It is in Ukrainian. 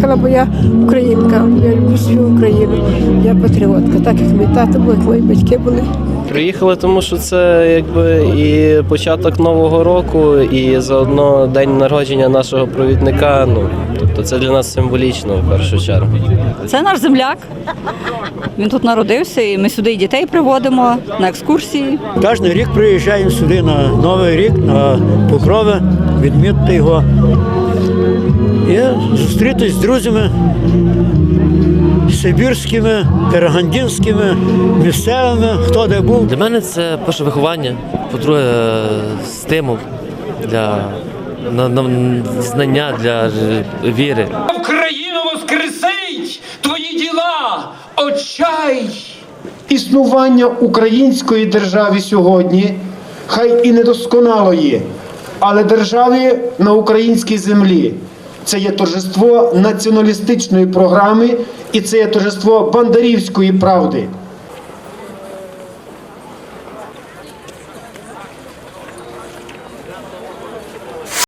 приїхала, бо я українка, я люблю свою Україну, я патріотка, так як мій тато був, як мої батьки були. Приїхали, тому що це якби і початок нового року, і заодно день народження нашого провідника. Ну тобто це для нас символічно в першу чергу. Це наш земляк. Він тут народився, і ми сюди і дітей приводимо на екскурсії. Кожен рік приїжджаємо сюди на Новий рік, на Покрови, відмітити його. І зустрітись з друзями сибірськими, карагандинськими, місцевими, хто де був. Для мене це перше виховання, по-друге, стимул для на, на, знання для віри. Україну воскресить твої діла, очай! Існування української держави сьогодні, хай і недосконалої, але державі на українській землі це є торжество націоналістичної програми і це є торжество бандарівської правди.